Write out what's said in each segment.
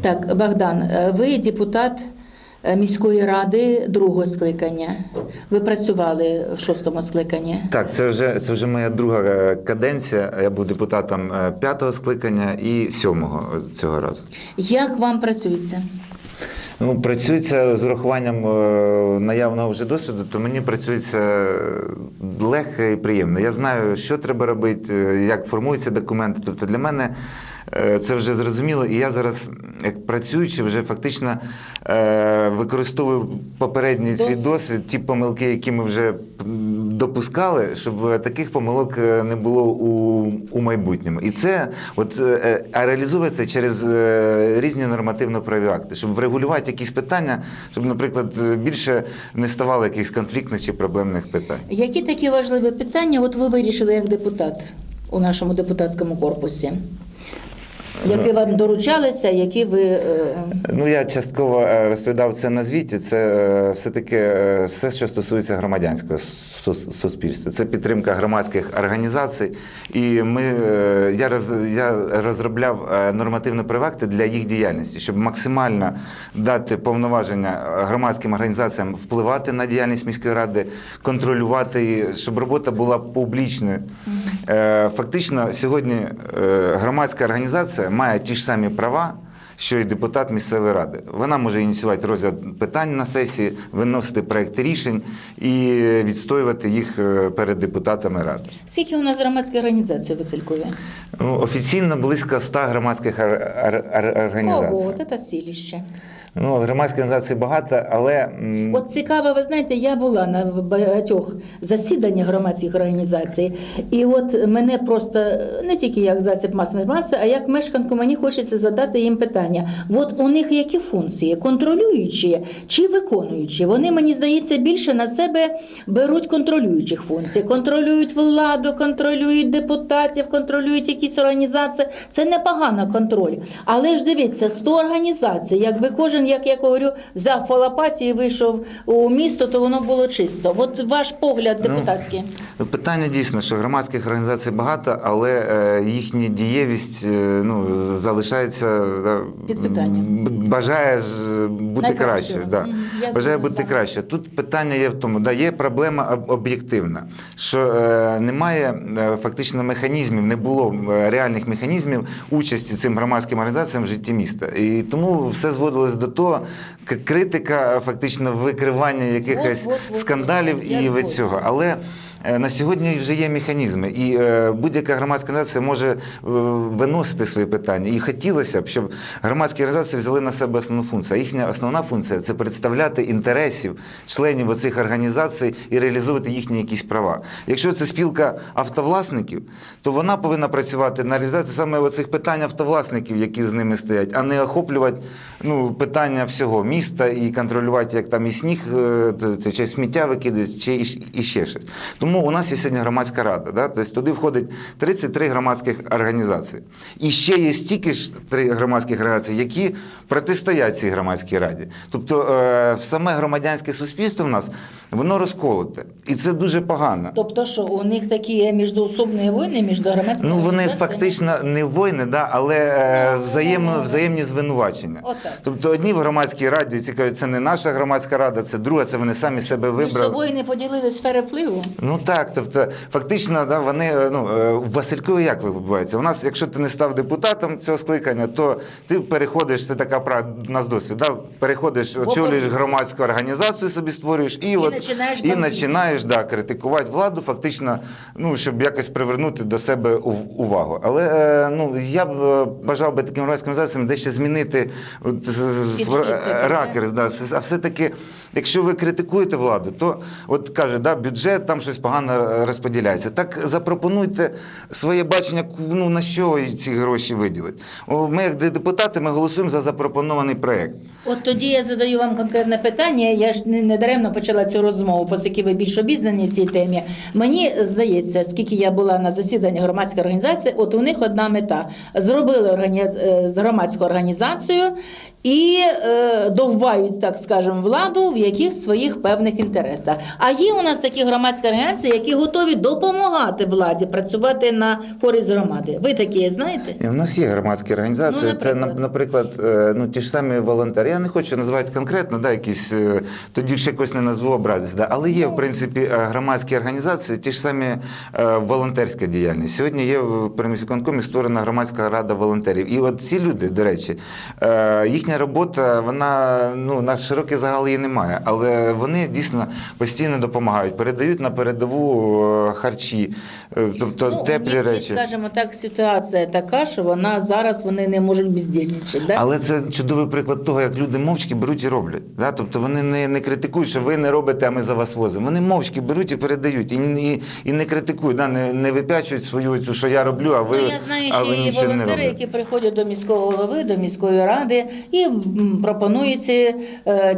Так, Богдан, е, ви депутат е, міської ради другого скликання. Ви працювали в шостому скликанні. Так, це вже це вже моя друга е, каденція. Я був депутатом п'ятого скликання і сьомого цього разу. Як вам працюється? Ну, працюється з урахуванням наявного вже досвіду, то мені працюється легко і приємно. Я знаю, що треба робити, як формуються документи. Тобто для мене це вже зрозуміло, і я зараз, як працюючи, вже фактично е, використовую попередній свій Досвід. ті помилки, які ми вже допускали, щоб таких помилок е, не було у, у майбутньому. І це от е, а реалізується через е, різні нормативно-праві акти, щоб врегулювати якісь питання, щоб, наприклад, е, більше не ставало якихось конфліктних чи проблемних питань. Які такі важливі питання от ви вирішили як депутат у нашому депутатському корпусі? Які вам доручалися, які ви. е, Ну, я частково е, розповідав це на звіті. Це е, все-таки е, все, що стосується громадянського суспільства. Це підтримка громадських організацій. І ми, я, роз, я розробляв нормативні проекти для їх діяльності, щоб максимально дати повноваження громадським організаціям впливати на діяльність міської ради, контролювати її, щоб робота була публічною. Фактично, сьогодні громадська організація має ті ж самі права. Що і депутат місцевої ради. Вона може ініціювати розгляд питань на сесії, виносити проекти рішень і відстоювати їх е, перед депутатами ради. Скільки у нас громадських організацій у Василькові? Ну, офіційно близько 100 громадських ор- ор- ор- організацій. Ого, це сіліще. Ну, громадських організацій багато, але От цікаво, ви знаєте, я була на багатьох засіданнях громадських організацій, і от мене просто не тільки як засіб масової інформації, а як мешканку мені хочеться задати їм питання. От у них які функції? Контролюючі чи виконуючі? Вони, мені здається, більше на себе беруть контролюючих функцій. Контролюють владу, контролюють депутатів, контролюють якісь організації. Це непогано контроль. Але ж дивіться, 100 організацій, якби кожен, як я говорю, взяв по лопаті і вийшов у місто, то воно було чисто. От ваш погляд Ну. Питання дійсно, що громадських організацій багато, але е, їхня дієвість е, ну, залишається да, Під питанням. Бажає бути кращою. Да. Бажає бути краще. Тут питання є в тому, да, є проблема об'єктивна, що е, немає е, фактично механізмів, не було е, реальних механізмів участі цим громадським організаціям в житті міста. І тому все зводилось до того, критика, фактично викривання якихось скандалів і від цього. Але на сьогодні вже є механізми, і е, будь-яка громадська організація може е, виносити свої питання. І хотілося б, щоб громадські організації взяли на себе основну функцію. А їхня основна функція це представляти інтересів членів оцих організацій і реалізовувати їхні якісь права. Якщо це спілка автовласників, то вона повинна працювати на реалізації саме оцих питань автовласників, які з ними стоять, а не охоплювати ну, питання всього міста і контролювати, як там і сніг, е, чи сміття викидають, чи і ще щось. Тому у нас є сьогодні громадська рада. Да? Тобто туди входить 33 громадських організації. І ще є стільки ж три громадських організації, які протистоять цій громадській раді. Тобто е, саме громадянське суспільство в нас воно розколоте. І це дуже погано. Тобто, що у них такі міждоусобні війни між громадськими Ну вони фактично не воїни, да, але е, взаємно, взаємні звинувачення. Отак. Тобто одні в громадській раді цікаві, це не наша громадська рада, це друга, це вони самі себе Між вибрали. собою не поділили сфери впливу. Ну так, тобто, фактично, да, вони е, ну е, в Василькові як відбувається? У нас, якщо ти не став депутатом цього скликання, то ти переходиш, це така права у нас досвід, да, переходиш, очолюєш громадську організацію собі створюєш і, І от починаєш і починаєш да, критикувати владу, фактично, ну щоб якось привернути до себе ув- увагу. Але е, ну я б е, бажав би таким громадським організаціям дещо змінити от, е, ракерс. Да, а все-таки, якщо ви критикуєте владу, то от каже, да, бюджет там щось погано розподіляється. Так запропонуйте своє бачення, ну на що ці гроші виділити. Ми, як депутати, ми голосуємо за запропонований проект. От тоді я задаю вам конкретне питання. Я ж не, даремно почала цю розмову, оскільки ви більш обізнані в цій темі. Мені здається, скільки я була на засіданні громадської організації, от у них одна мета: зробили органі... е, громадську організацію і е, довбають, так скажемо, владу в яких своїх певних інтересах. А є у нас такі громадські організації. які готові допомагати владі працювати на користь громади. Ви такі знаєте? І У нас є громадські організації. Ну, це, наприклад. на- наприклад, е, ну ті ж самі волонтери. Я не хочу називати конкретно, да, якісь тоді ще якось не назву образець. Да, але є, в принципі, е, громадські організації, ті ж самі е, волонтерська діяльність. Сьогодні є в приміськонкомі створена громадська рада волонтерів. І от ці люди, до речі, е, робота, вона ну на широкий загал її немає, але вони дійсно постійно допомагають, передають на передову е, харчі, е, тобто Ну, теплі них речі. Скажімо так, ситуація така, що вона зараз вони не можуть бездільничати. Да? Але це чудовий приклад того, як люди мовчки беруть і роблять. Да? Тобто вони не, не критикують, що ви не робите, а ми за вас возимо. Вони мовчки беруть і передають, і, і, і не критикують, да? не, не вип'ячують свою цю, що я роблю, а ви, Ну, я знаю, а що ви є не волонтери, які приходять до міського голови, до міської ради і м, пропонують ці, е,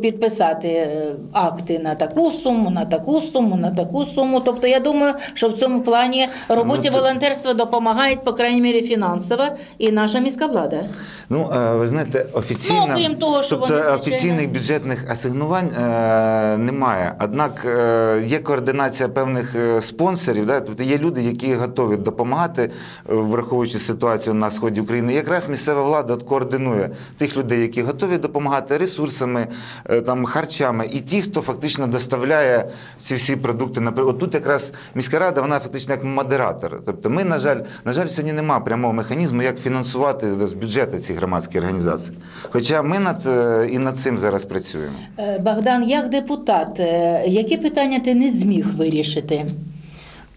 підписати е, акти на таку суму, на таку суму, на таку суму. Тобто я думаю, що в цьому плані роботі Ну, волонтерства допомагає, по крайній мірі, фінансово і наша міська влада. Ну, е, ви знаєте, офіційно, Ну, окрім того, що тобто вони, звичайно- офіційних бюджетних асигнувань е, немає. Однак е, є координація певних спонсорів. Да? Тобто є люди, які готові допомагати, враховуючи ситуацію на сході України. Якраз місцева влада координує тих людей, які готові допомагати ресурсами, е, там, харчами, і ті, хто фактично доставляє ці всі продукти. Наприклад, тут якраз міська рада, вона фактично як модератор. Тобто, ми, на жаль, на жаль, сьогодні немає прямого механізму, як фінансувати з бюджету ці громадські організації. Хоча ми над е, і над цим зараз працюємо. Е, Богдан, як депутат, які питання ти не зміг вирішити?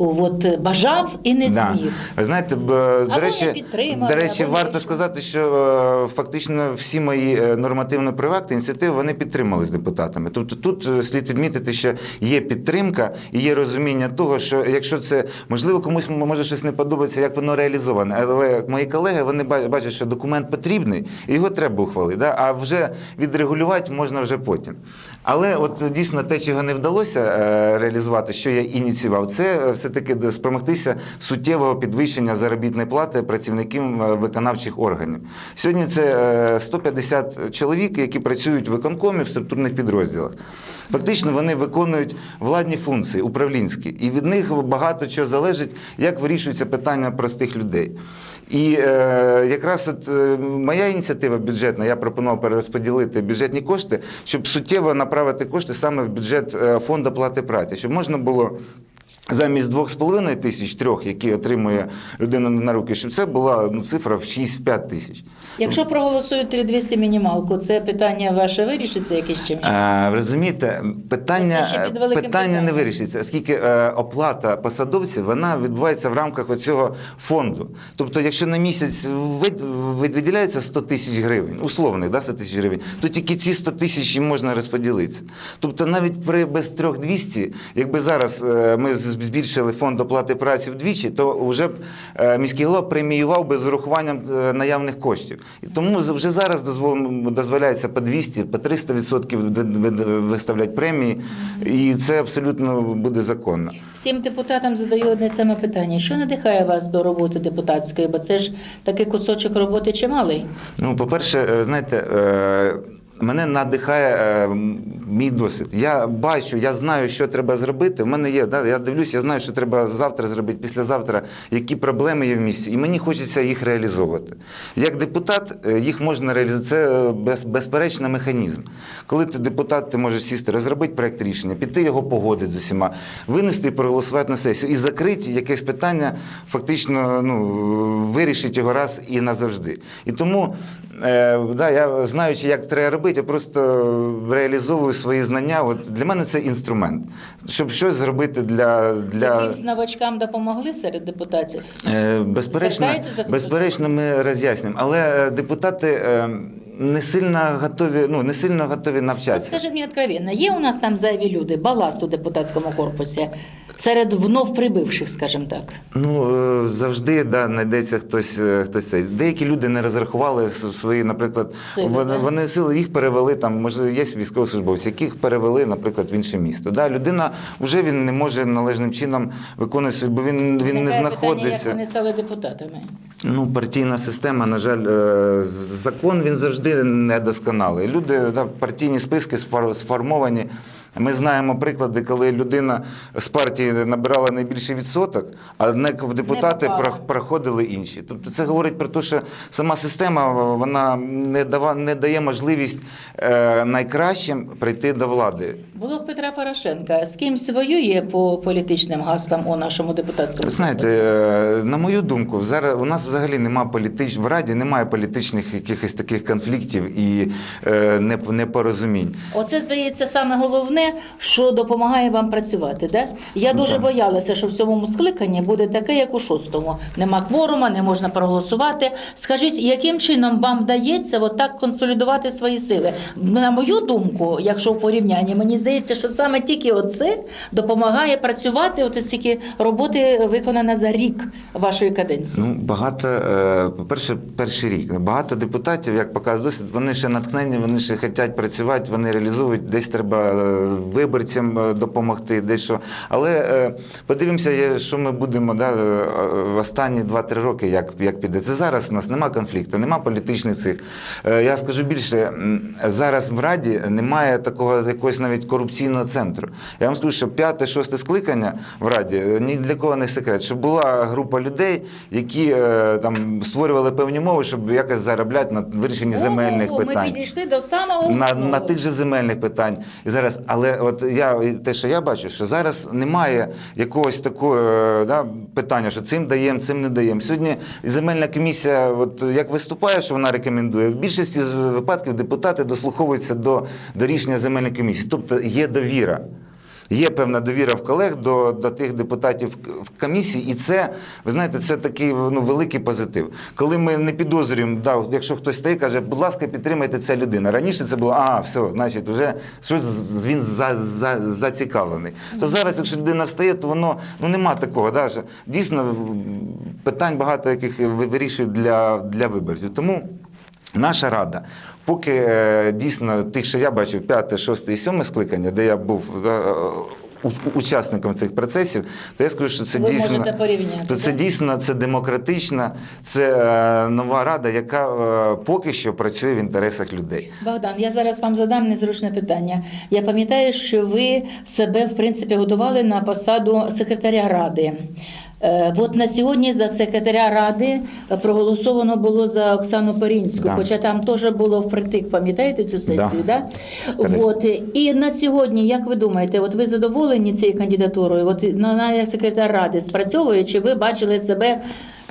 От е, бажав і не Да. зміг. Ви знаєте, б, до не речі, підтримали, до речі, або не варто сказати, що е, фактично всі мої е, нормативно-приватні ініціативи вони підтримались депутатами. Тобто тут е, слід відмітити, що є підтримка і є розуміння того, що якщо це можливо комусь м- може щось не подобається, як воно реалізоване. Але мої колеги вони ба- бачать, що документ потрібний і його треба ухвалити. Да? А вже відрегулювати можна вже потім. Але от е, дійсно те, чого не вдалося е, реалізувати, що я ініціював, це е, все-таки де спромогтися суттєвого підвищення заробітної плати працівників е, виконавчих органів. Сьогодні це е, 150 чоловік, які працюють в виконкомі в структурних підрозділах. Фактично вони виконують владні функції, управлінські, і від них багато чого залежить, як вирішується питання простих людей. І е, якраз от, е, моя ініціатива бюджетна, я пропонував перерозподілити бюджетні кошти, щоб суттєво направити кошти саме в бюджет е, фонду плати праці, щоб можна було. Замість 2,5 тисяч трьох, які отримує людина на руки, щоб це була ну, цифра в 6-5 тисяч. Якщо проголосують 3200 мінімалку, це питання ваше вирішиться якийсь чим? Е, розумієте, питання, великим питання не вирішиться, оскільки е, оплата посадовців вона відбувається в рамках оцього фонду. Тобто, якщо на місяць вид- вид- виділяється 100 тисяч гривень, условних да, 100 тисяч гривень, то тільки ці 100 тисяч можна розподілитися. Тобто навіть при без 3200, якби зараз е, ми з- збільшили фонд оплати праці вдвічі, то вже б е, міський голова преміював би з урахуванням е, наявних коштів. І тому вже зараз дозвол- дозволяється по 200, по 300 відсотків виставляти премії, і це абсолютно буде законно. Всім депутатам задаю одне саме питання: що надихає вас до роботи депутатської? Бо це ж такий кусочок роботи чималий. Ну, по-перше, е, знаєте, мене надихає е, мій досвід. Я бачу, я знаю, що треба зробити. У мене є, да, я дивлюсь, я знаю, що треба завтра зробити, післязавтра, які проблеми є в місті, і мені хочеться їх реалізовувати. Як депутат, е, їх можна реалізувати. Це е, без, безперечно механізм. Коли ти депутат, ти можеш сісти, розробити проект рішення, піти його погодити з усіма, винести і проголосувати на сесію і закрити якесь питання, фактично ну, вирішити його раз і назавжди. І тому да, я знаючи, як треба робити, я просто реалізовую свої знання. От для мене це інструмент, щоб щось зробити для. для... Якимсь новачкам допомогли серед депутатів? Е, Безперечно, безперечно, ми роз'яснюємо, але е, депутати е, не сильно готові, ну не сильно готові навчатися. Скажи мені откровенно, є у нас там зайві люди, баласт у депутатському корпусі, серед вновь прибивших, скажімо так. Ну е, завжди да, знайдеться хтось, е, хтось цей. Деякі люди не розрахували свої, наприклад, Сили, вони, да? вони сили їх перевели там. Може, є військовослужбовці, яких перевели, наприклад, в інше місто. Да, людина вже він не може належним чином виконувати свій, бо він, він не знаходиться. Питання, як вони стали депутатами. Ну, партійна система, на жаль, е, закон він завжди недосконалий. Люди, да, партійні списки сфор- сформовані Ми знаємо приклади, коли людина з партії набирала найбільший відсоток, а в депутати не проходили інші. Тобто це говорить про те, що сама система вона не, дава, не дає можливість е, найкращим прийти до влади. Блок Петра Порошенка з кимсь воює по політичним гаслам у нашому депутатському знаєте, е, на мою думку, зараз у нас взагалі немає політич... в Раді немає політичних якихось таких конфліктів і е, непорозумінь. Оце здається саме головне, що допомагає вам працювати. Да? Я Ну, дуже так. боялася, що в сьомому скликанні буде таке, як у шостому. Нема кворума, не можна проголосувати. Скажіть, яким чином вам вдається отак консолідувати свої сили? На мою думку, якщо в порівнянні, мені здається, що саме тільки оце допомагає працювати. От стільки роботи виконано за рік вашої каденції. Ну, багато, е, по-перше, перший рік. Багато депутатів, як показує досвід, вони ще натхнені, вони ще хочуть працювати, вони реалізують, десь треба е, виборцям е, допомогти, десь що. Але подивимося, що ми будемо да, в останні 2-3 роки, як, як піде. Це зараз у нас нема конфлікту, нема політичних цих. Я скажу більше, зараз в Раді немає такого якогось навіть корупційного центру. Я вам скажу, що п'яте-шосте скликання в Раді е, ні для кого не секрет, що була група людей, які е, там створювали певні мови, щоб якось заробляти на вирішенні земельних О, Ми питань. підійшли до самого На, на тих же земельних питань. І зараз, але от я те, що я бачу, що зараз немає якогось такого е, да, питання, що цим даємо, цим не даємо. Сьогодні земельна комісія, от як виступає, що вона рекомендує, в більшості випадків депутати дослуховуються до, до рішення земельної комісії. Тобто є довіра. Є певна довіра в колег до, до тих депутатів в комісії, і це, ви знаєте, це такий ну, великий позитив. Коли ми не підозрюємо, да, якщо хтось стає, каже, будь ласка, підтримайте ця людина. Раніше це було, а, все, значить, вже щось він за, за, зацікавлений. То зараз, якщо людина встає, то воно ну нема такого. Да, що дійсно питань багато, яких вирішують для, для виборців. Тому. Наша рада, поки е, дійсно тих, що я бачив, п'яте, шосте і сьоме скликання, де я був е, учасником цих процесів, то я скажу, що це Ви дійсно то це да? дійсно це демократична, це е, нова рада, яка поки що працює в інтересах людей. Богдан, я зараз вам задам незручне питання. Я пам'ятаю, що ви себе в принципі готували на посаду секретаря ради. Е, От на сьогодні за секретаря ради проголосовано було за Оксану Порінську, Да. хоча там теж було впритик, пам'ятаєте цю сесію? Да. Скажіть. От, і на сьогодні, як ви думаєте, от ви задоволені цією кандидатурою? От на, як секретар ради спрацьовує, чи ви бачили себе,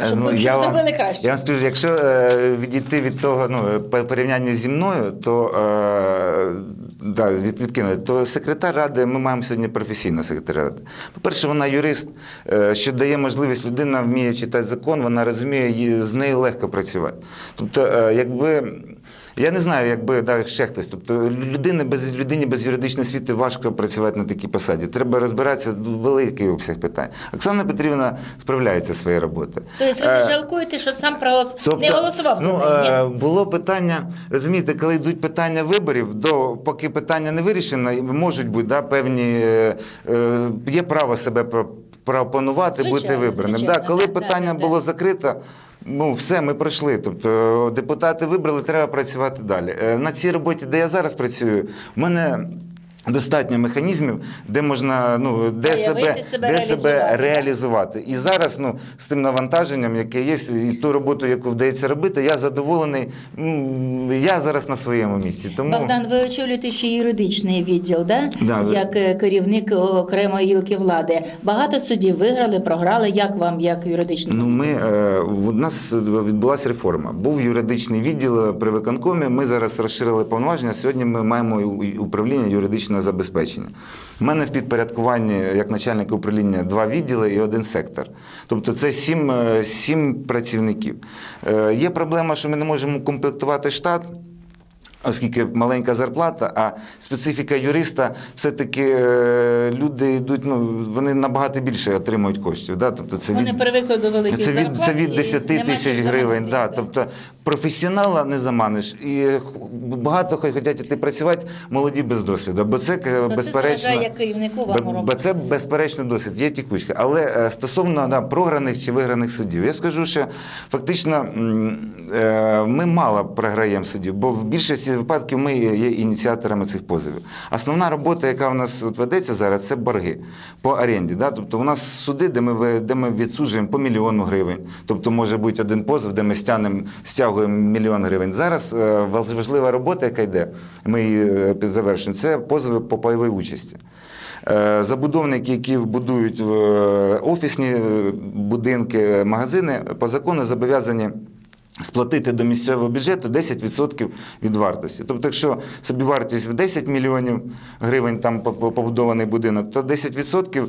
Е, щоб, щоб я, вам, зробили краще? я вам скажу, якщо е, відійти від того, ну, е, по- порівняння зі мною, то, е, да, від, відкинути, то секретар ради, ми маємо сьогодні професійну секретаря ради. По-перше, вона юрист, е, що дає можливість, людина вміє читати закон, вона розуміє, з нею легко працювати. Тобто, е, якби. Я не знаю, якби да, ще хтось. Тобто людини без людині без юридичної освіти важко працювати на такій посаді. Треба розбиратися в великий обсяг питань. Оксана Петрівна справляється своєю роботою. Тобто ви не Е, жалкуєте, що сам проголос... не голосував за ну, неї? е, було питання, розумієте, коли йдуть питання виборів, до поки питання не вирішено, можуть бути да, певні е, е, є право себе про- пропонувати, бути вибраним. звичайно, да, коли да, питання да, було да. закрито. Ну, все, ми пройшли. Тобто депутати вибрали, треба працювати далі. Е, На цій роботі, де я зараз працюю, в мене достатньо механізмів, де можна ну, де себе, себе, де себе реалізувати. І зараз ну, з тим навантаженням, яке є, і ту роботу, яку вдається робити, я задоволений. Я зараз на своєму місці. Тому Богдан, ви очолюєте ще юридичний відділ, да? Да, як е, керівник окремої гілки влади. Багато судів виграли, програли. Як вам, як юридичному? Ну, ми, е, у нас відбулася реформа. Був юридичний відділ е, при виконкомі. Ми зараз розширили повноваження. Сьогодні ми маємо управління юридичного забезпечення. У мене в підпорядкуванні як начальника управління два відділи і один сектор. Тобто це сім, е, сім працівників. Е, Є проблема, що ми не можемо комплектувати штат. Оскільки маленька зарплата, а специфіка юриста, все-таки е, люди йдуть, ну вони набагато більше отримують коштів. Да? Тобто це Вони від, привикли до великих це від, це від 10 тисяч гривень. Да. Тобто професіонала не заманиш. І багато хо- хочуть іти працювати молоді без досвіду. Бо це, е, безперечно. керівнику Бо, це безперечно досвід, є тікучка. Але е, стосовно да, програних чи виграних судів, я скажу, що фактично е, ми мало програємо судів, бо в більшості випадків ми є ініціаторами цих позовів. Основна робота, яка в нас ведеться зараз, це борги по оренді. Да? Тобто у нас суди, де ми, де ми відсуджуємо по мільйону гривень. Тобто може бути один позов, де ми стягнемо, стягуємо мільйон гривень. Зараз е, важлива робота, яка йде, ми її е, завершуємо, це позови по пайовій участі. Е, Забудовники, які будують офісні будинки, магазини, по закону зобов'язані сплатити до місцевого бюджету 10% від вартості. Тобто, якщо собівартість в 10 мільйонів гривень там по- по- побудований будинок, то 10% е,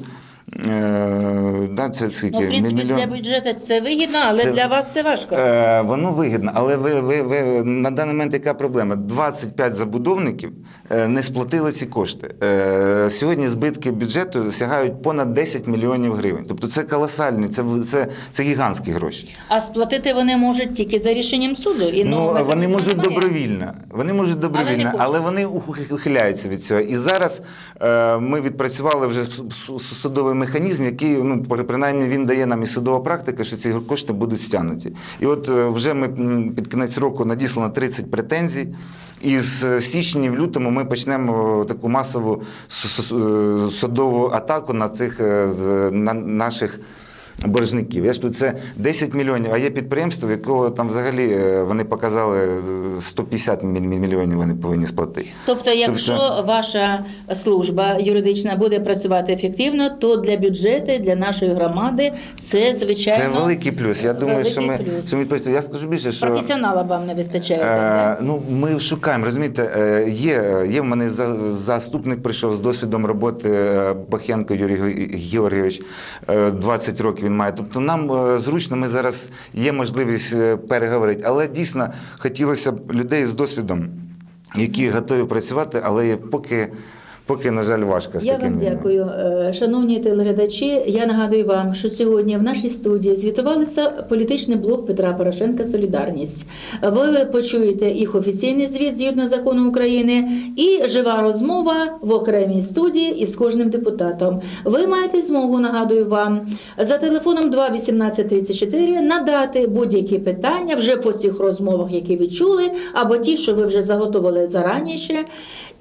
да, це скільки? Ну, в принципі, Мільйон- для бюджету це вигідно, але Це- для вас це важко. Е, воно вигідно, але ви, ви, ви на даний момент яка проблема? 25 забудовників е, не сплатили ці кошти. Е, сьогодні збитки бюджету сягають понад 10 мільйонів гривень. Тобто це колосальні, це, це, це гігантські гроші. А сплатити вони можуть тільки за рішенням суду. І Ну, вони можуть немає. добровільно. Вони можуть добровільно, хочуть. але, вони ухиляються від цього. І зараз е, ми відпрацювали вже с- с- механізм, який ну принаймні він дає нам і судова практика, що ці кошти будуть стягнуті. І от е, вже ми під кінець року надіслано 30 претензій. І з січня січні, в лютому ми почнемо таку масову су- су- е, судову атаку на цих е, на наших боржників. Я ж тут це 10 мільйонів, а є підприємство, якого там взагалі е, вони показали е, 150 мільйонів вони повинні сплатити. Тобто, якщо Тобто- ваша служба юридична буде працювати ефективно, то для бюджету, для нашої громади це звичайно Це великий плюс. Я думаю, що ми що ми Я скажу більше, що професіонала вам не вистачає. Е, ну, ми шукаємо, розумієте, е, є, є в мене за- заступник прийшов з досвідом роботи е, Бахенко Юрій Ге- Георгійович, е, 20 років він. Тобто нам е, зручно, ми зараз є можливість е, переговорити, але дійсно хотілося б людей з досвідом, які готові працювати, але поки, поки на жаль, важко з Я такими. вам дякую, Е, шановні телеглядачі. Я нагадую вам, що сьогодні в нашій студії звітувалися політичний блок Петра Порошенка Солідарність. Ви почуєте їх офіційний звіт згідно закону України і жива розмова в окремій студії із кожним депутатом. Ви маєте змогу, нагадую вам, за телефоном 2 18 34 надати будь-які питання вже по цих розмовах, які ви чули, або ті, що ви вже заготовили зараніше,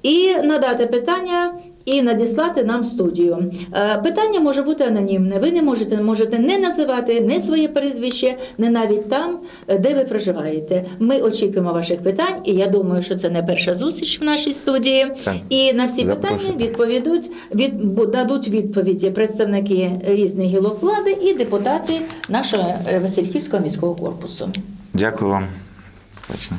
і надати питання. І надіслати нам в студію. Е, Питання може бути анонімне. Ви не можете можете не називати не своє прізвище, не навіть там, е, де ви проживаєте. Ми очікуємо ваших питань, і я думаю, що це не перша зустріч в нашій студії. Так. І на всі Запрошую. питання відповідуть від дадуть відповіді представники різних гілок влади і депутати нашого е, Васильківського міського корпусу. Дякую вам. Точно.